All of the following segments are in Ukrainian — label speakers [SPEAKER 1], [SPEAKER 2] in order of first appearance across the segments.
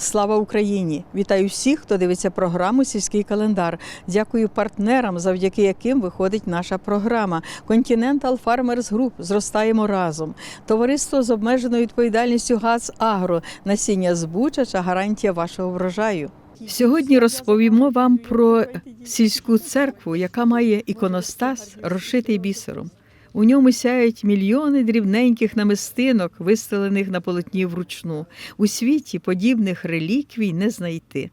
[SPEAKER 1] Слава Україні! Вітаю всіх, хто дивиться програму Сільський календар. Дякую партнерам, завдяки яким виходить наша програма. Continental Farmers Group. Зростаємо разом. Товариство з обмеженою відповідальністю ГАЦ Агро. Насіння збучача гарантія вашого врожаю. Сьогодні розповімо вам про сільську церкву, яка має іконостас, розшитий бісером. У ньому сяють мільйони дрібненьких намистинок, вистелених на полотні вручну. У світі подібних реліквій не знайти.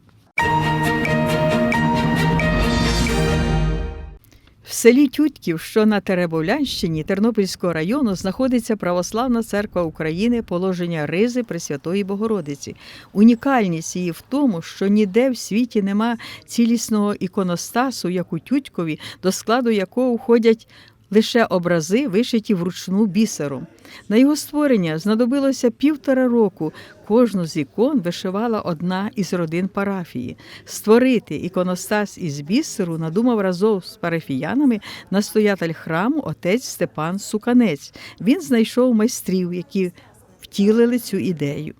[SPEAKER 1] В селі Тютьків, що на Теребовлянщині Тернопільського району, знаходиться Православна церква України положення Ризи Пресвятої Богородиці. Унікальність її в тому, що ніде в світі нема цілісного іконостасу, як у Тютькові, до складу якого входять лише образи, вишиті вручну бісером. На його створення знадобилося півтора року. Кожну з ікон вишивала одна із родин парафії. Створити іконостас із бісеру надумав разом з парафіянами настоятель храму отець Степан Суканець. Він знайшов майстрів, які втілили цю ідею.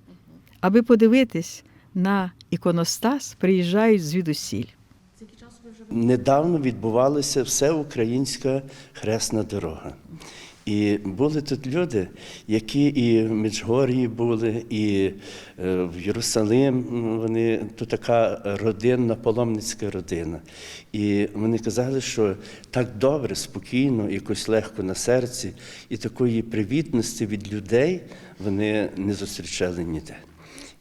[SPEAKER 1] Аби подивитись на іконостас, приїжджають звідусіль.
[SPEAKER 2] Недавно відбувалася всеукраїнська хресна дорога. І були тут люди, які і в Меджгорії були, і е, в Єрусалим. Вони тут така родинна, паломницька родина. І вони казали, що так добре, спокійно, якось легко на серці, і такої привітності від людей вони не зустрічали ніде.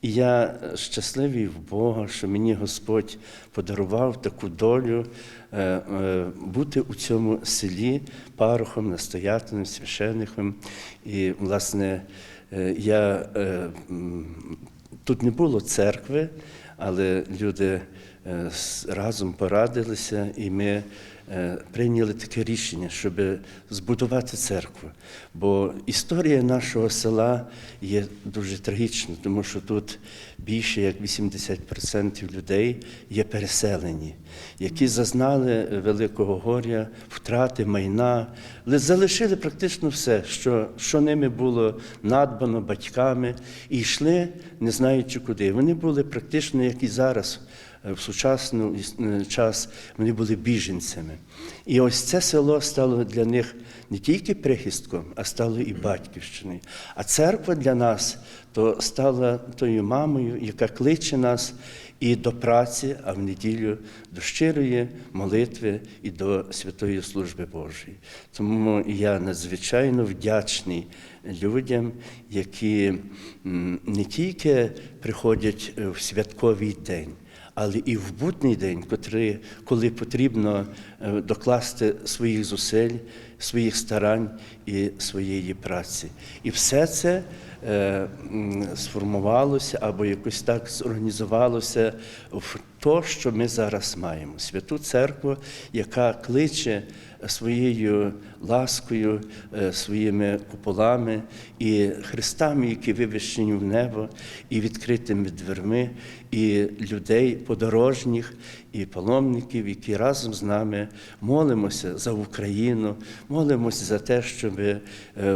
[SPEAKER 2] І я щасливий в Бога, що мені Господь подарував таку долю е, е, бути у цьому селі парохом, настоятелем, священником. І, власне, е, я, тут не було церкви, але люди разом порадилися, і ми прийняли таке рішення, щоб збудувати церкву. Бо історія нашого села є дуже трагічна, тому що тут більше як 80% людей є переселені, які зазнали великого горя, втрати майна, але залишили практично все, що, що ними було надбано батьками, і йшли, не знаючи куди. Вони були практично, як і зараз е, в сучасний е, час вони були біженцями. І ось це село стало для них не тільки прихистком, а стало і батьківщиною. А церква для нас то стала тою мамою, яка кличе нас і до праці, а в неділю до щирої молитви і до святої служби Божої. Тому я надзвичайно вдячний людям, які не тільки приходять е, в святковий день але і в будній день, коли потрібно е, докласти своїх зусиль, своїх старань і своєї праці. І все це е, сформувалося або якось так зорганізувалося в то, що ми зараз маємо. Святу церкву, яка кличе своєю ласкою, е, своїми куполами і хрестами, які вивищені в небо, і відкритими дверми, і людей подорожніх, і паломників, які разом з нами молимося за Україну, молимося за те, щоб е,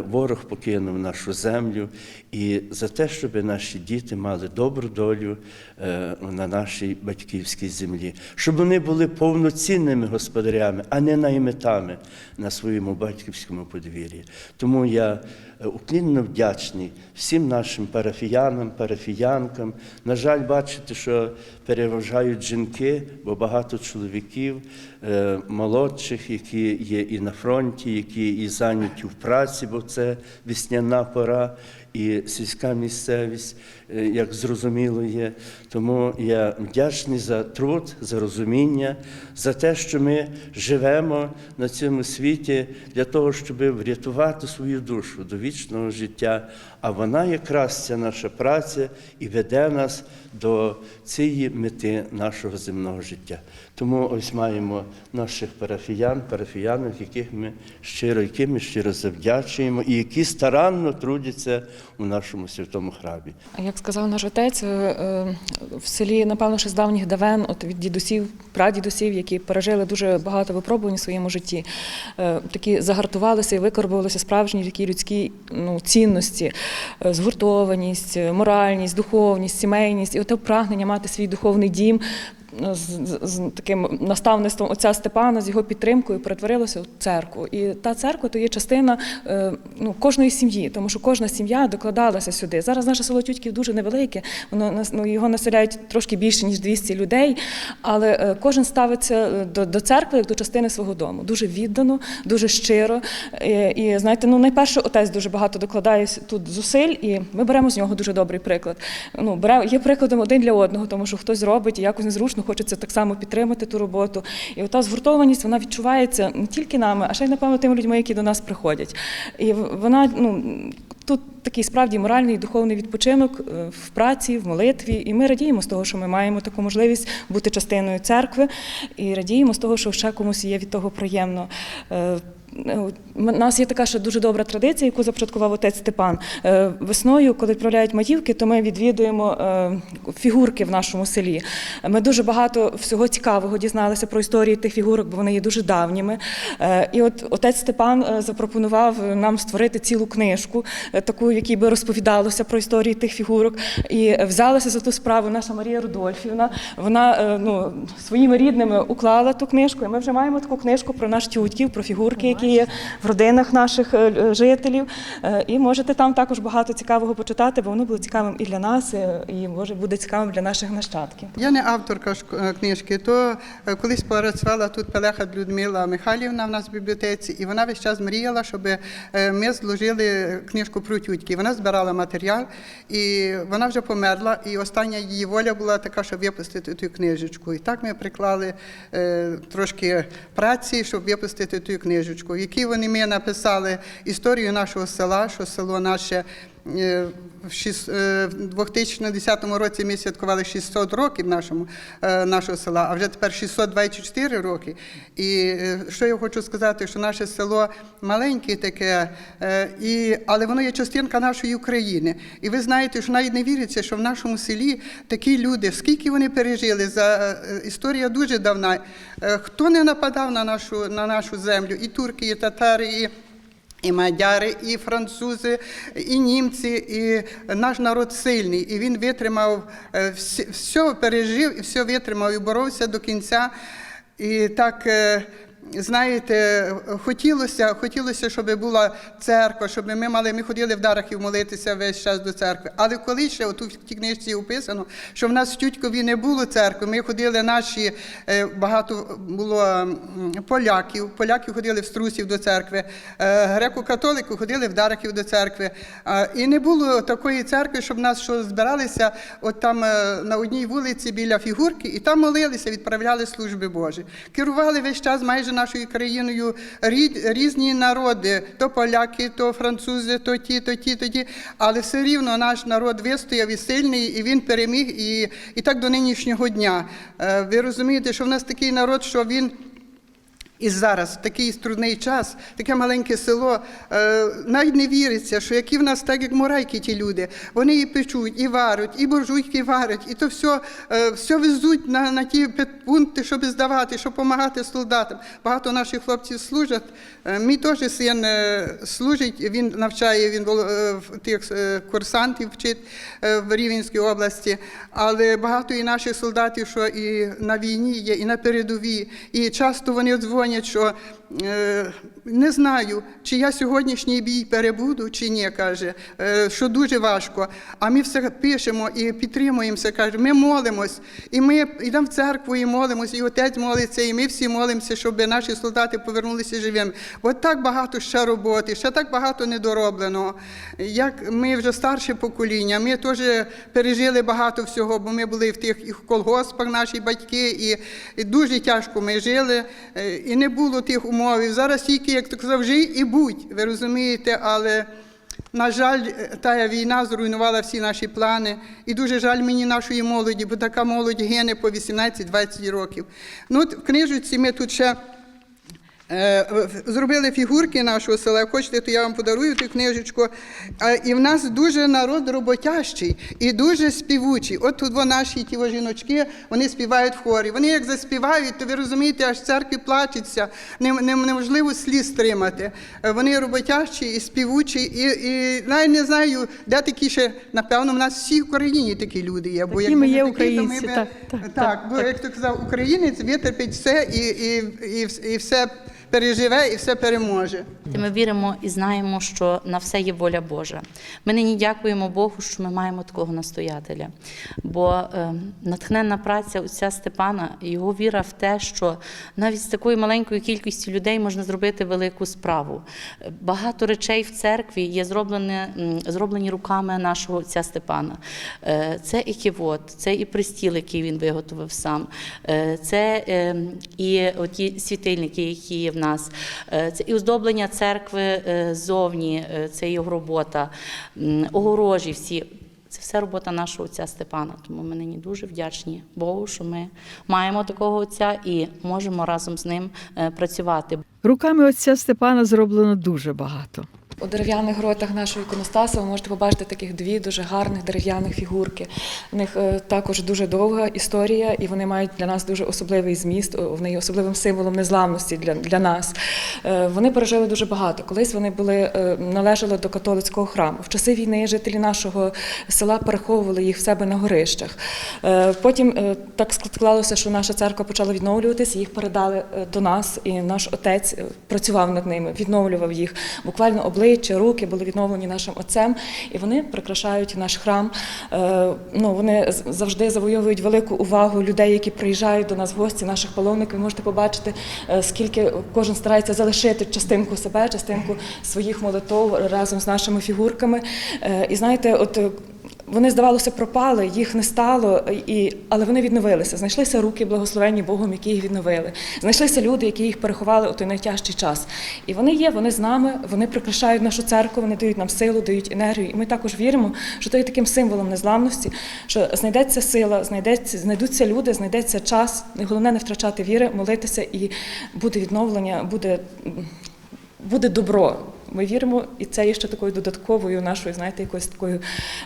[SPEAKER 2] ворог покинув нашу землю, і за те, щоб наші діти мали добру долю е, на нашій батьківській землі, щоб вони були повноцінними господарями, а не наймитами на своєму батьківському подвір'ї. Тому я е, уклінно вдячний всім нашим парафіянам, парафіянкам. На жаль, бачите, що переважають жінки, бо багато чоловіків е, молодших, які є і на фронті, які і зайняті в праці, бо це весняна пора. І сільська місцевість, е, як зрозуміло є. Тому я вдячний за труд, за розуміння, за те, що ми живемо на цьому світі для того, щоб врятувати свою душу до вічного життя. А вона якраз ця наша праця і веде нас до цієї мети нашого земного життя. Тому ось маємо наших парафіян, парафіянок, яких ми щиро, яким ми щиро завдячуємо і які старанно трудяться у нашому святому храмі.
[SPEAKER 3] Як сказав наш отець, е, в селі, напевно, ще з давніх давен, от від дідусів, прадідусів, які пережили дуже багато випробувань у своєму житті, е, такі загартувалися і викорбувалися справжні такі людські ну, цінності, згуртованість, е, моральність, духовність, сімейність і оте прагнення мати свій духовний дім. З, з, таким наставництвом отця Степана з його підтримкою перетворилося в церкву. І та церква то є частина е, ну, кожної сім'ї, тому що кожна сім'я докладалася сюди. Зараз наше село Тютьків дуже невелике, воно ну, його населяють трошки більше ніж 200 людей, але е, кожен ставиться е, до, до церкви як до частини свого дому. Дуже віддано, дуже щиро. Е, І знаєте, ну найперше отець дуже багато докладає тут зусиль, і ми беремо з нього дуже добрий приклад. Ну, бере, є прикладом один для одного, тому що хтось робить і якось незручно, хочеться так само підтримати ту роботу. І ота згуртованість вона відчувається не тільки нами, а ще й напевно тими людьми, які до нас приходять. І вона ну. Тут такий справді моральний і духовний відпочинок е, в праці, в молитві, і ми радіємо з того, що ми маємо таку можливість бути частиною церкви, і радіємо з того, що ще комусь є від того приємно. Е, У нас є така ще дуже добра традиція, яку започаткував отець Степан. Е, Весною, коли відправляють маївки, то ми відвідуємо е, фігурки в нашому селі. Ми дуже багато всього цікавого дізналися про історії тих фігурок, бо вони є дуже давніми. І от отець Степан запропонував нам створити цілу книжку, таку, в якій би розповідалося про історії тих фігурок. І взялася за ту справу наша Марія Рудольфівна. Вона ну, своїми рідними уклала ту книжку, і ми вже маємо таку книжку про наш тютьків, про фігурки, які є в родинах наших е, е, жителів. Е, І можете там також багато цікавого почитати, бо воно було цікавим і для нас, і може буде цікавим для наших нащадків.
[SPEAKER 4] Я не авторка книжки, то колись працювала тут Пелеха Людмила Михайлівна в нас в бібліотеці, і вона весь час мріяла, щоб ми зложили книжку про тютьки. Вона збирала матеріал, і вона вже померла. І остання її воля була така, щоб випустити ту книжечку. І так ми приклали трошки праці, щоб випустити ту книжечку, в якій вони ми написали історію нашого села, що село наше. В шіс- е, в 2010 році ми святкували 600 років нашому, е, нашого села, а вже тепер 624 роки. І е, що я хочу сказати, що наше село маленьке таке, і, але воно є частинка нашої України. І ви знаєте, що навіть не віриться, що в нашому селі такі люди, скільки вони пережили, за історія дуже давна. Хто не нападав на нашу, на нашу землю, і турки, і татари, і і мадяри, і французи, і німці, і наш народ сильний. І він витримав е, все пережив і все витримав і боровся до кінця. І так. Знаєте, хотілося, хотілося, щоб була церква, щоб ми мали, ми ходили в Дарахів молитися весь час до церкви. Але коли ще оту в тій книжці описано, що в нас в Тютькові не було церкви, ми ходили наші, е, багато було поляків, поляки ходили в струсів до церкви, е, греко-католики ходили в Дарахів до церкви. І не було такої церкви, щоб нас що збиралися от там е, на одній вулиці біля фігурки, і там молилися, відправляли служби Божі. Керували весь час майже нашою країною різні народи, то поляки, то французи, то ті, то ті, то ті. Але все рівно наш народ вистояв і сильний, і він переміг, і, і так до нинішнього дня. Е, Ви розумієте, що в нас такий народ, що він. І зараз, в такий трудний час, таке маленьке село, е, навіть не віриться, що які в нас так, як морайки ті люди. Вони і печуть, і варять, і буржуйки варять, і то все, е, все везуть на, на ті пункти, щоб здавати, щоб допомагати солдатам. Багато наших хлопців служать. Е, мій теж син служить, він навчає, він тих курсантів вчить в Рівненській області. Але багато і наших солдатів, що і на війні є, і на передовій. І часто вони дзвонять, що не знаю, чи я сьогоднішній бій перебуду, чи ні, каже, е, що дуже важко. А ми все пишемо і підтримуємося, каже, ми молимось, і ми йдемо в церкву і молимось, і отець молиться, і ми всі молимося, щоб наші солдати повернулися живими. От так багато ще роботи, ще так багато недоробленого. Як ми вже старше покоління, ми теж пережили багато всього, бо ми були в тих і в колгоспах, наші батьки, і, і дуже тяжко ми жили, е, і не було тих умов. І зараз тільки, як то казав, жий і будь, ви розумієте, але. На жаль, та війна зруйнувала всі наші плани. І дуже жаль мені нашої молоді, бо така молодь гине по 18-20 років. Ну, от в книжці ми тут ще Зробили фігурки нашого села. Як Хочете, то я вам подарую ту книжечку. І в нас дуже народ роботящий і дуже співучий. От тут во наші ті жіночки, вони співають в хорі. Вони як заспівають, то ви розумієте, аж церкві плачеться, нем- нем- неможливо сліз стримати. Е, Вони роботящі і співучі, і, і навіть не знаю, де такі ще, напевно, в нас всі в Україні такі люди є. Бо
[SPEAKER 1] Такі ми є
[SPEAKER 4] такі, то ми би-
[SPEAKER 1] так, так,
[SPEAKER 4] так,
[SPEAKER 1] так,
[SPEAKER 4] бо як то казав, українець витерпить все і, і, і, і все переживе, і все переможе.
[SPEAKER 5] Ми віримо і знаємо, що на все є воля Божа. Ми нині дякуємо Богу, що ми маємо такого настоятеля. Бо е, натхненна праця отця Степана, його віра в те, що навіть з такою маленькою кількістю людей можна зробити велику справу. Багато речей в церкві є зроблені, зроблені руками нашого отця Степана. Е, Це і ківот, це і пристіл, який він виготовив сам, е, це і оті світильники, які є в нас, е, це і оздоблення церкви е, ззовні, е, це його робота, огорожі всі. Це все робота нашого отця Степана. Тому ми нині дуже вдячні Богу, що ми маємо такого отця і можемо разом з ним працювати.
[SPEAKER 1] Руками отця Степана зроблено дуже багато.
[SPEAKER 3] У дерев'яних гротах нашого іконостасу ви можете побачити таких дві дуже гарних дерев'яних фігурки. У них е, також дуже довга історія, і вони мають для нас дуже особливий зміст. Вони є особливим символом незламності для, для нас. Е, Вони пережили дуже багато. Колись вони були е, належали до католицького храму. В часи війни жителі нашого села переховували їх в себе на горищах. Потім так склалося, що наша церква почала відновлюватися, їх передали до нас, і наш отець працював над ними, відновлював їх. Буквально обличчя, руки були відновлені нашим отцем, і вони прикрашають наш храм. Е, Ну, вони завжди завойовують велику увагу людей, які приїжджають до нас в гості, наших паломників. Ви можете побачити, е, скільки кожен старається залишити частинку себе, частинку своїх молитов разом з нашими фігурками. Е, І знаєте, от. Вони, здавалося, пропали, їх не стало, і, але вони відновилися. Знайшлися руки, благословенні Богом, які їх відновили. Знайшлися люди, які їх переховали у той найтяжчий час. І вони є, вони з нами, вони прикрашають нашу церкву, вони дають нам силу, дають енергію. І ми також віримо, що то є таким символом незламності, що знайдеться сила, знайдеться, знайдуться люди, знайдеться час. Головне не втрачати віри, молитися, і буде відновлення, буде, буде добро. Ми віримо, і це є ще такою додатковою нашою, знаєте, якоюсь такою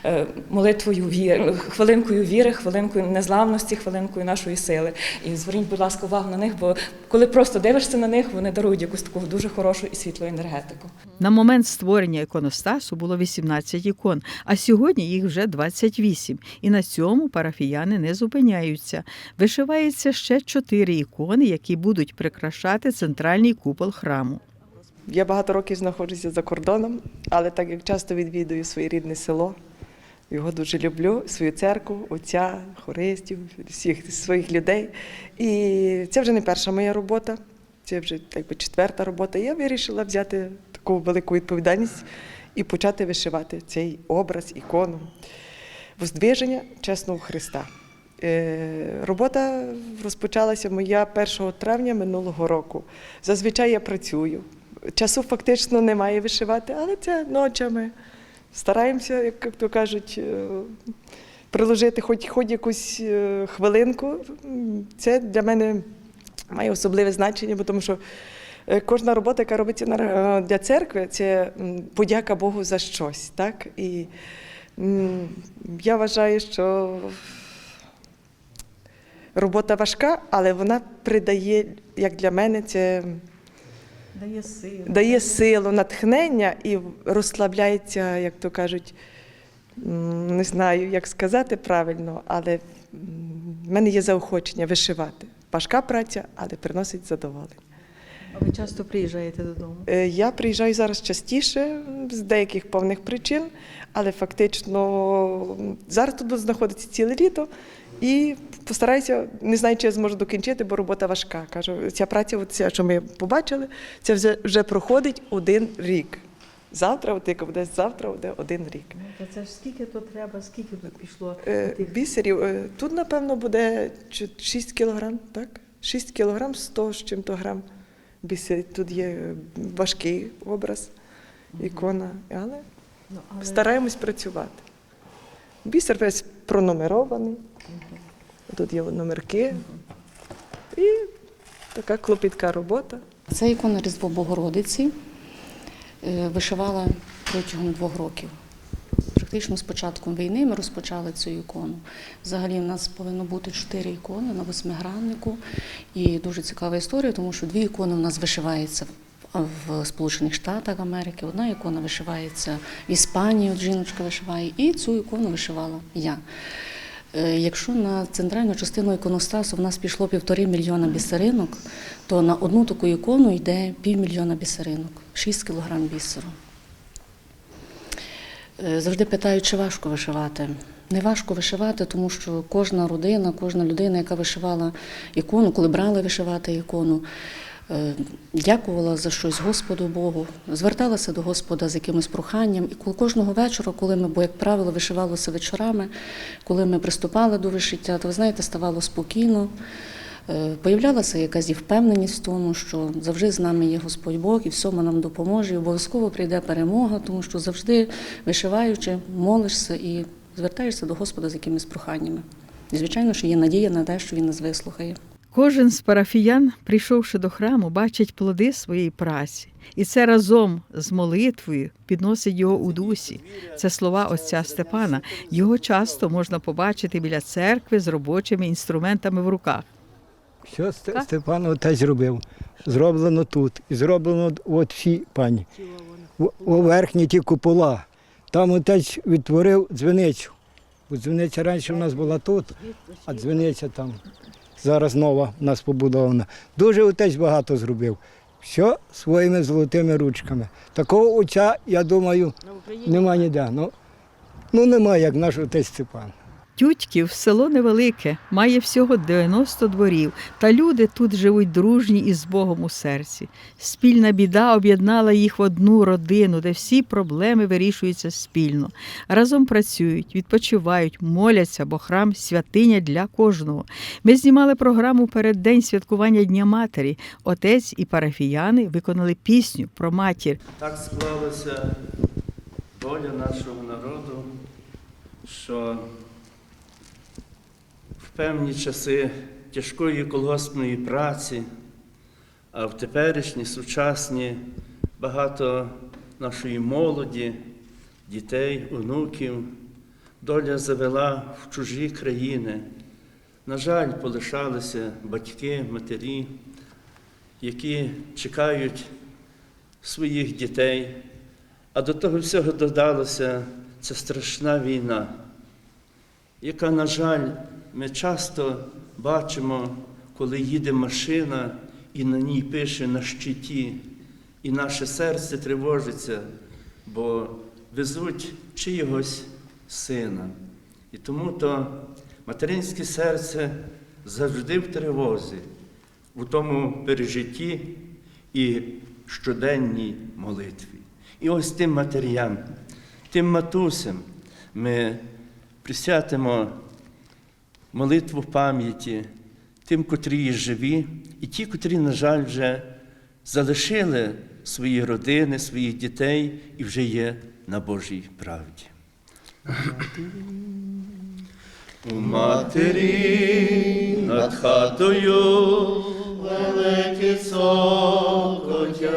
[SPEAKER 3] е, молитвою віри, хвилинкою віри, хвилинкою незламності, хвилинкою нашої сили. І зверніть, будь ласка, увагу на них, бо коли просто дивишся на них, вони дарують якусь таку дуже хорошу і світлу енергетику.
[SPEAKER 1] На момент створення іконостасу було 18 ікон, а сьогодні їх вже 28. І на цьому парафіяни не зупиняються. Вишивається ще чотири ікони, які будуть прикрашати центральний купол храму.
[SPEAKER 6] Я багато років знаходжуся за кордоном, але так як часто відвідую своє рідне село, його дуже люблю, свою церкву, отця, хористів, всіх своїх людей. І це вже не перша моя робота, це вже якби четверта робота. Я вирішила взяти таку велику відповідальність і почати вишивати цей образ, ікону. Воздвиження чесного Христа. Е, Робота розпочалася моя 1 травня минулого року. Зазвичай я працюю. Часу фактично немає вишивати, але це ночами. Стараємося, як то кажуть, е, приложити хоч, хоч якусь е, хвилинку. Це для мене має особливе значення, бо тому що е, кожна робота, яка робиться для церкви, це подяка Богу за щось. Так? І я вважаю, що робота важка, але вона придає, як для мене, це
[SPEAKER 1] Дає силу.
[SPEAKER 6] дає силу, натхнення і розслабляється, як то кажуть, не знаю, як сказати правильно, але в мене є заохочення вишивати. Важка праця, але приносить задоволення.
[SPEAKER 1] А ви часто приїжджаєте додому?
[SPEAKER 6] Е, Я приїжджаю зараз частіше з деяких певних причин, але фактично зараз тут буду знаходитися ціле літо і постараюся, не знаю, чи я зможу докінчити, бо робота важка. Кажу, ця праця, ця, що ми побачили, це вже, вже проходить один рік. Завтра, от яка буде завтра, буде один рік.
[SPEAKER 1] Ну, Це ж скільки то треба, скільки тут пішло?
[SPEAKER 6] Е, Бісерів, е, тут, напевно, буде 6 кілограм, так? 6 кілограм 100 з чим-то грам бісерів. Тут є е, важкий образ, ікона, але Стараємось працювати. Бісер весь пронумерований. Тут є номерки. І така клопітка робота.
[SPEAKER 5] Це ікона Різдво Богородиці е, вишивала протягом двох років. Практично з початком війни ми розпочали цю ікону. Взагалі, в нас повинно бути чотири ікони на восьмиграннику. І дуже цікава історія, тому що дві ікони у нас вишиваються в- Сполучених Штатах Америки. Одна ікона вишивається в Іспанії, от жіночка вишиває, і цю ікону вишивала я. Е, Якщо на центральну частину іконостасу в нас пішло півтори мільйона бісеринок, то на одну таку ікону йде півмільйона бісеринок, 6 кілограм бісеру. Е, Завжди питають, чи важко вишивати. Не важко вишивати, тому що кожна родина, кожна людина, яка вишивала ікону, коли брали вишивати ікону, дякувала за щось Господу Богу, зверталася до Господа з якимось проханням. І кожного вечора, коли ми, бо, як правило, вишивалося вечорами, коли ми приступали до вишиття, то ви знаєте, ставало спокійно. Е, Появлялася якась і впевненість в тому, що завжди з нами є Господь Бог і всьому нам допоможе, і обов'язково прийде перемога, тому що завжди вишиваючи, молишся і звертаєшся до Господа з якимись проханнями. І, звичайно, що є надія на те, що Він нас вислухає.
[SPEAKER 1] Кожен з парафіян, прийшовши до храму, бачить плоди своєї праці, і це разом з молитвою підносить його у дусі. Це слова отця Степана. Його часто можна побачити біля церкви з робочими інструментами в руках.
[SPEAKER 7] Що Ст- Степан отець робив? Зроблено тут. І зроблено от всі пані. У- У верхні ті купола. Там отець відтворив дзвіницю. Бо дзвіниця раніше в нас була тут, а дзвіниця там зараз нова у нас побудована. Дуже отець багато зробив. Все своїми золотими ручками. Такого отця, я думаю, нема ніде. Ну, ну немає, як наш отець Степан.
[SPEAKER 1] Тютьків село невелике, має всього 90 дворів, та люди тут живуть дружні і з Богом у серці. Спільна біда об'єднала їх в одну родину, де всі проблеми вирішуються спільно. Разом працюють, відпочивають, моляться, бо храм святиня для кожного. Ми знімали програму перед день святкування Дня Матері. Отець і парафіяни виконали пісню про матір.
[SPEAKER 2] Так склалася доля нашого народу, що певні часи тяжкої колгоспної праці, а в теперішні сучасні багато нашої молоді, дітей, онуків, доля завела в чужі країни. На жаль, полишалися батьки, матері, які чекають своїх дітей, а до того всього додалася ця страшна війна, яка, на жаль, ми часто бачимо, коли їде машина і на ній пише на щиті, і наше серце тривожиться, бо везуть чиїгось сина. І тому то материнське серце завжди в тривозі, у тому пережитті і щоденній молитві. І ось тим матерям, тим матусям ми присвятимо молитву пам'яті, тим, котрі є живі, і ті, котрі, на жаль, вже залишили свої родини, своїх дітей і вже є на Божій правді. У матері над хатою великі цокотять,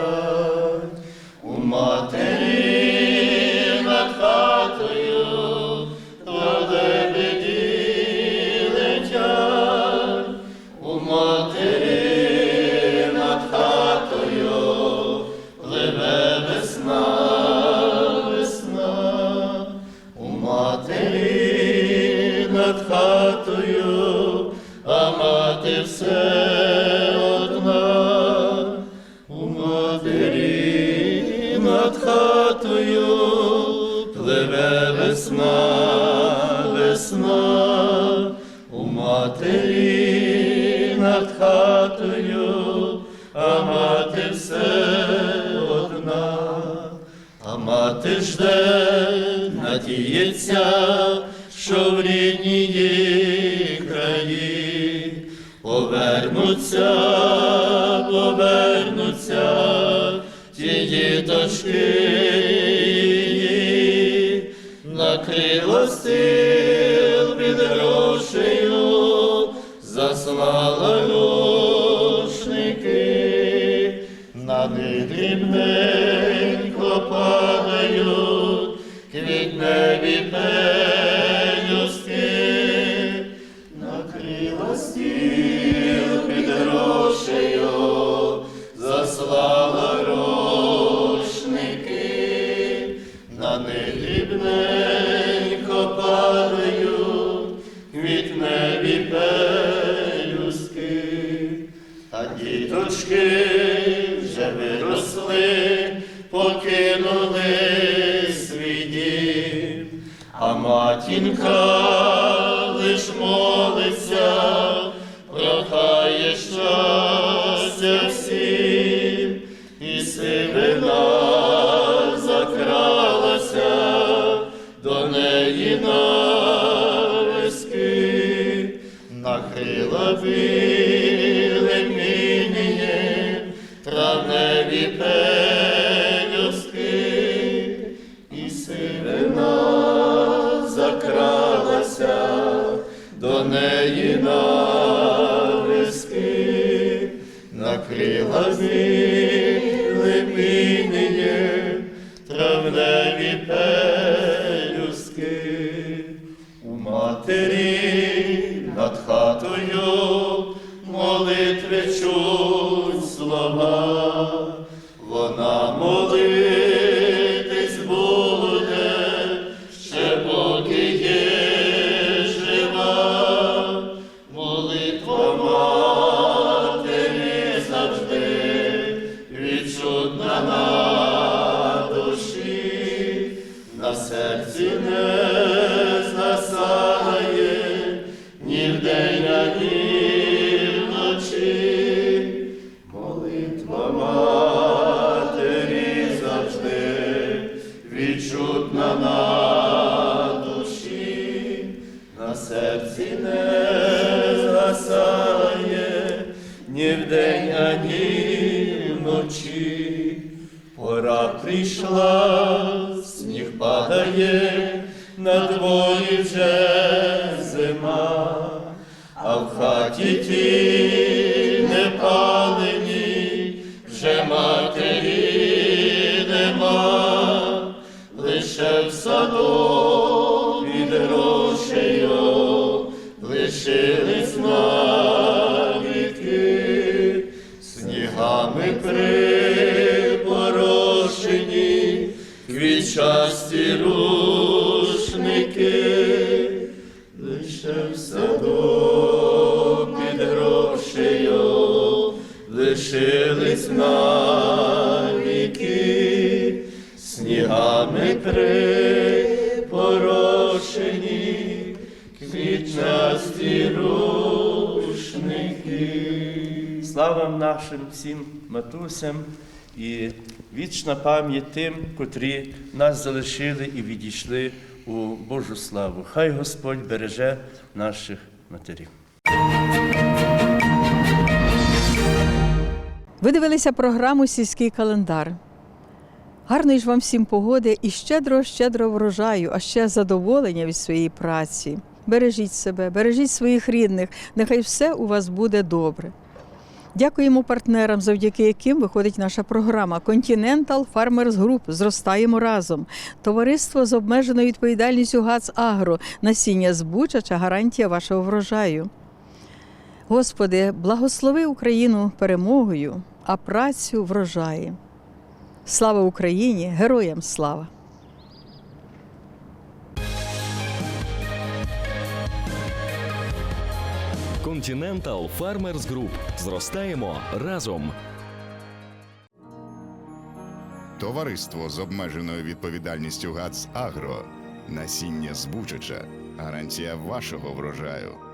[SPEAKER 2] у матері хатою пливе весна, весна, у матері над хатою, а мати все одна. А мати жде, надіється, що в рідній краї повернуться, повернуться діточки
[SPEAKER 8] накрила сил під грошею, заслала рушники, на них дрібненько падають, квітне пелюстки, нахила білим мінієм травневі пелюстки, і сивина закралася до неї на виски, білим мінієм ti. Рушники.
[SPEAKER 9] Нашим всім матусям і вічна пам'ять тим, котрі нас залишили і відійшли у Божу славу. Хай Господь береже наших матерів.
[SPEAKER 1] Ви дивилися програму Сільський календар. Гарної ж вам всім погоди і щедро, щедро врожаю, а ще задоволення від своєї праці. Бережіть себе, бережіть своїх рідних, нехай все у вас буде добре. Дякуємо партнерам, завдяки яким виходить наша програма Continental Farmers Group Зростаємо разом. Товариство з обмеженою відповідальністю ГАЦ Агро. Насіння збучача гарантія вашого врожаю. Господи, благослови Україну перемогою, а працю врожаї. Слава Україні! Героям слава!
[SPEAKER 10] Continental Farmers Group. Зростаємо разом.
[SPEAKER 11] Товариство з обмеженою відповідальністю ГАЦ Агро. Насіння збучача. Гарантія вашого врожаю.